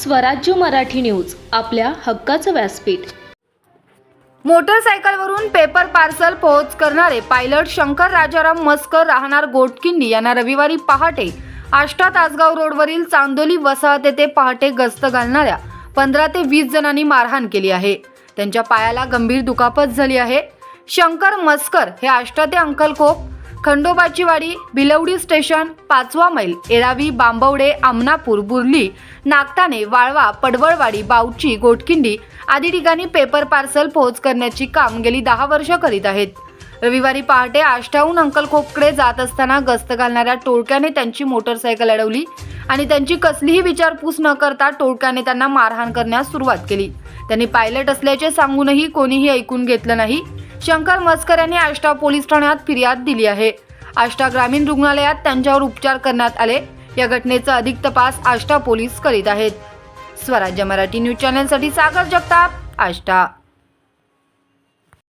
स्वराज्य मराठी न्यूज आपल्या हक्काचं व्यासपीठ. मोटरसायकलवरून पेपर पार्सल पोहोच करणारे पायलट शंकर राजाराम मस्कर राहणार गोटकिंडी यांना रविवारी पहाटे आष्टा तासगाव रोडवरील चांदोली वसाहत येथे पहाटे गस्त घालणाऱ्या पंधरा ते वीस जणांनी मारहाण केली आहे. त्यांच्या पायाला गंभीर दुखापत झाली आहे. शंकर मस्कर हे आष्टा ते अंकलकोप खंडोबाची वाडी भिलवडी स्टेशन पाचवा मैल एरावी बांबवडे आमनापूर बुर्ली नागताने वाळवा पडवळवाडी बावची गोटकिंडी आदी ठिकाणी पेपर पार्सल पोहोच करण्याची काम गेली दहा वर्ष करीत आहेत. रविवारी पहाटे आष्टाहून अंकलखोपकडे जात असताना गस्त घालणाऱ्या टोळक्याने त्यांची मोटरसायकल अडवली आणि त्यांची कसलीही विचारपूस न करता टोळक्याने त्यांना मारहाण करण्यास सुरुवात केली. त्यांनी पायलट असल्याचे सांगूनही कोणीही ऐकून घेतलं नाही. शंकर मस्कर यांनी आष्टा पोलीस ठाण्यात फिर्याद दिली आहे. आष्टा ग्रामीण रुग्णालयात त्यांच्यावर उपचार करण्यात आले. या घटनेचा अधिक तपास आष्टा पोलीस करीत आहेत. स्वराज्य मराठी न्यूज चॅनलसाठी सागर जगताप आष्टा.